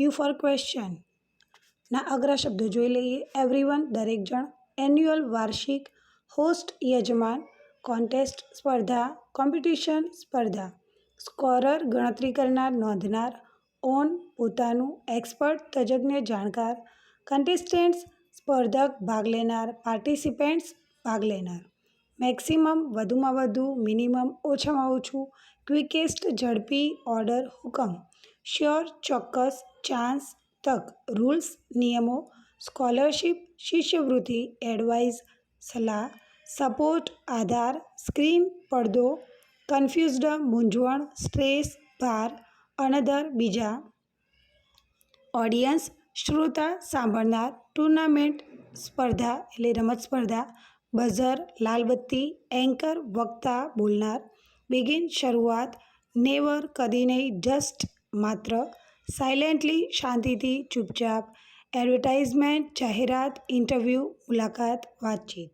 ક્યુ four question ના અગ્ર શબ્દો જોઈ લઈએ. એવરીવન દરેક જણ. એન્યુઅલ વાર્ષિક હોસ્ટ યજમાન કોન્ટેસ્ટ સ્પર્ધા કોમ્પિટિશન સ્પર્ધા. સ્કોરર ગણતરી કરનાર, નોંધનાર. ઓન પોતાનું. એક્સપર્ટ તજજ્ઞ, જાણકાર. કન્ટેસ્ટન્ટ્સ સ્પર્ધક, ભાગ લેનાર. પાર્ટિસિપેન્ટ્સ ભાગ લેનાર. મેક્સિમમ વધુમાં વધુ મિનિમમ ઓછામાં ઓછું. ક્વિકેસ્ટ ઝડપી ઓર્ડર હુકમ. શ્યોર ચોક્કસ ચાન્સ તક, રૂલ્સ, નિયમો, સ્કોલરશિપ, શિષ્યવૃત્તિ, એડવાઇસ, સલાહ, સપોર્ટ, આધાર, સ્ક્રીન, પડદો, કન્ફ્યુઝડ, મૂંઝવણ, સ્ટ્રેસ, ભાર, અનધર, બીજા. ઓડિયન્સ, શ્રોતા, સાંભળનાર, ટુર્નામેન્ટ, સ્પર્ધા એટલે રમત સ્પર્ધા, બઝર, લાલબત્તી, એન્કર, વક્તા, બોલનાર. બિગિન, શરૂઆત, નેવર, કદી નહીં, જસ્ટ માત્ર સાયલેન્ટલી શાંતિથી ચૂપચાપ એડવર્ટાઇઝમેન્ટ જાહેરાત ઇન્ટરવ્યૂ મુલાકાત વાતચીત.